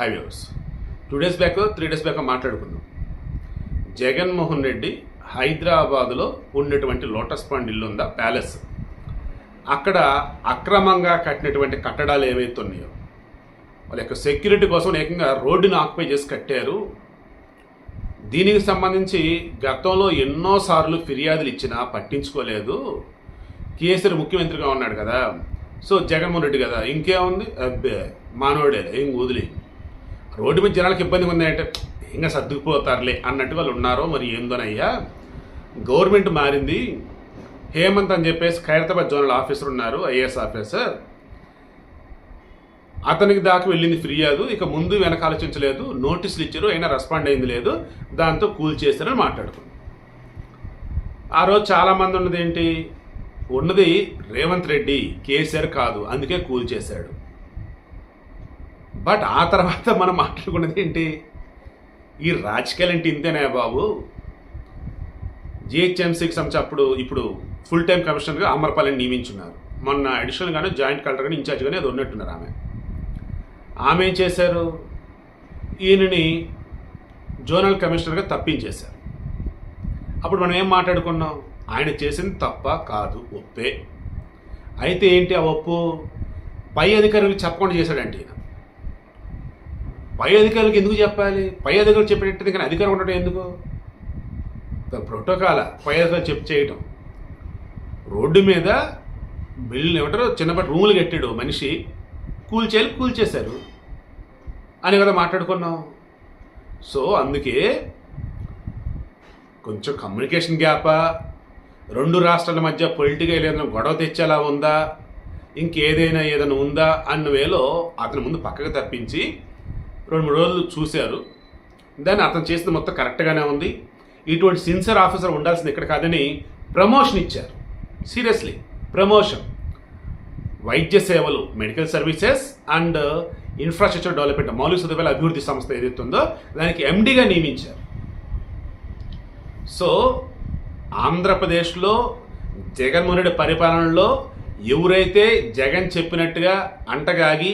Hi viewers two days back three days back మాట్లాడుకుందాం. జగన్మోహన్ రెడ్డి హైదరాబాదులో ఉన్నటువంటి లోటస్ పాండ్ ఇల్లు ఉందా? ప్యాలెస్. అక్కడ అక్రమంగా కట్టినటువంటి కట్టడాలు ఏవైతే ఉన్నాయో వాళ్ళ యొక్క సెక్యూరిటీ కోసం ఏకంగా రోడ్డుని ఆక్యుపై చేసి కట్టారు. దీనికి సంబంధించి గతంలో ఎన్నోసార్లు ఫిర్యాదులు ఇచ్చినా పట్టించుకోలేదు. కేసీఆర్ ముఖ్యమంత్రిగా ఉన్నాడు కదా. సో జగన్మోహన్ రెడ్డి కదా. ఇంకేముంది? అబ్బే మానవుడే ఏం వదిలేదు రోడ్డు మీద జనాలకు ఇబ్బందిగా ఉంది అంటే ఇంకా సర్దుకుపోతారులే అన్నట్టు వాళ్ళు ఉన్నారో మరి ఏందోనయ్యా? గవర్నమెంట్ మారింది. హేమంత్ అని చెప్పేసి ఖైరతాబాద్ జోనల్ ఆఫీసర్ ఉన్నారు ఐఏఎస్ ఆఫీసర్. అతనికి దాకా వెళ్ళింది ఫిర్యాదు ఇక ముందు వెనక ఆలోచించలేదు నోటీసులు ఇచ్చారు అయినా రెస్పాండ్ అయింది లేదు దాంతో కూల్ చేశారని మాట్లాడుకున్నాం ఆ రోజు చాలామంది ఉన్నది ఏంటి? ఉన్నది రేవంత్ రెడ్డి కేసీఆర్ కాదు అందుకే కూల్ చేశాడు. బట్ ఆ తర్వాత మనం మాట్లాడుకున్నది ఏంటి? ఈ రాజకీయాలు ఏంటి ఇంతేనా బాబు? జిహెచ్ఎంసీకి సంబంధించి అప్పుడు ఇప్పుడు ఫుల్ టైం కమిషనర్గా అమర్పాలని నియమించున్నారు. మొన్న అడిషనల్గానే జాయింట్ కలెక్టర్గానే ఇన్ఛార్జ్గానే అది ఉన్నట్టున్నారు ఆమె. ఆమె ఏం చేశారు? ఈయనని జోనల్ కమిషనర్గా తప్పించేశారు. అప్పుడు మనం ఏం మాట్లాడుకున్నాం? ఆయన చేసింది తప్ప కాదు ఒప్పే. అయితే ఏంటి ఆ ఒప్పు? పై అధికారులకు చెప్పకుండా చేశాడంటే ఈయన. పై అధికారులకు ఎందుకు చెప్పాలి? పై అధికారులు చెప్పేటట్టు కానీ అధికారం ఉండటం ఎందుకు? ప్రోటోకాల పై అధికారులు చెప్ చేయటం. రోడ్డు మీద బిల్లు ఏమంటారు చిన్నపాటి రూములు కట్టాడు మనిషి. కూల్చేయాలి కూల్చేశారు అని కదా మాట్లాడుకున్నాం. సో అందుకే కొంచెం కమ్యూనికేషన్ గ్యాపా రెండు రాష్ట్రాల మధ్య పొలిటికల్ ఏదైనా గొడవ తెచ్చేలా ఉందా? ఇంకేదైనా ఏదైనా ఉందా? అన్న వేలో అతని ముందు పక్కకు తప్పించి రెండు మూడు రోజులు చూశారు. దాన్ని అతను చేసింది మొత్తం కరెక్ట్గానే ఉంది. ఇటువంటి సిన్సియర్ ఆఫీసర్ ఉండాల్సింది ఇక్కడ కాదని ప్రమోషన్ ఇచ్చారు. సీరియస్లీ ప్రమోషన్ వైద్య సేవలు medical services and infrastructure development మౌలిక సదుపాయాల అభివృద్ధి సంస్థ ఏదైతే ఉందో దానికి ఎండిగా నియమించారు. సో ఆంధ్రప్రదేశ్లో జగన్మోహన్ రెడ్డి పరిపాలనలో ఎవరైతే జగన్ చెప్పినట్టుగా అంటగాగి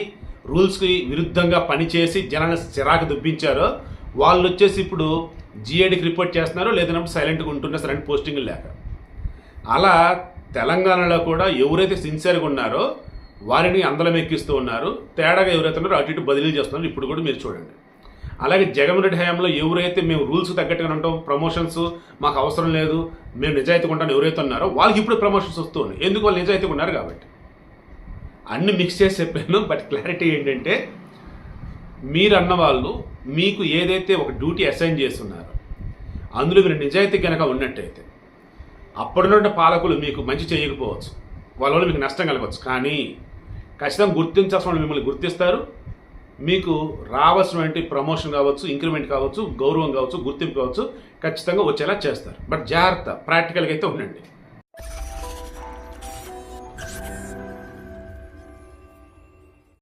రూల్స్కి విరుద్ధంగా పనిచేసి జనాన్ని చిరాకు దుబ్బించారో వాళ్ళు వచ్చేసి ఇప్పుడు జిఏడికి రిపోర్ట్ చేస్తున్నారు లేదంటే సైలెంట్గా ఉంటున్నారు సరే పోస్టింగ్ లేక. అలా తెలంగాణలో కూడా ఎవరైతే సిన్సియర్గా ఉన్నారో వారిని అందలం ఎక్కిస్తూ ఉన్నారు తేడాగా ఎవరైతే ఉన్నారో అటు ఇటు బదిలీ చేస్తున్నారు ఇప్పుడు కూడా మీరు చూడండి. అలాగే జగన్ రెడ్డి హయాంలో ఎవరైతే మేము రూల్స్ తగ్గట్టుగా ఉంటాం ప్రమోషన్స్ మాకు అవసరం లేదు మేము నిజాయితీగా ఉంటాం ఎవరైతే ఉన్నారో వాళ్ళకి ఇప్పుడు ప్రమోషన్స్ వస్తూ ఉన్నాయి. ఎందుకు? వాళ్ళు నిజాయితీగా ఉన్నారు కాబట్టి. అన్ని మిక్స్ చేసి చెప్పాను బట్ క్లారిటీ ఏంటంటే మీరు అన్న వాళ్ళు మీకు ఏదైతే ఒక డ్యూటీ అసైన్ చేస్తున్నారో అందులో మీరు నిజాయితీ కనుక ఉన్నట్టయితే అప్పటినుండి పాలకులు మీకు మంచి చేయకపోవచ్చు వాళ్ళ వల్ల మీకు నష్టం కలగవచ్చు. కానీ ఖచ్చితంగా గుర్తించాల్సిన వాళ్ళు మిమ్మల్ని గుర్తిస్తారు. మీకు రావాల్సినటువంటి ప్రమోషన్ కావచ్చు ఇంక్రిమెంట్ కావచ్చు గౌరవం కావచ్చు గుర్తింపు కావచ్చు ఖచ్చితంగా వచ్చేలా చేస్తారు. బట్ జాగ్రత్త ప్రాక్టికల్గా అయితే ఉండండి.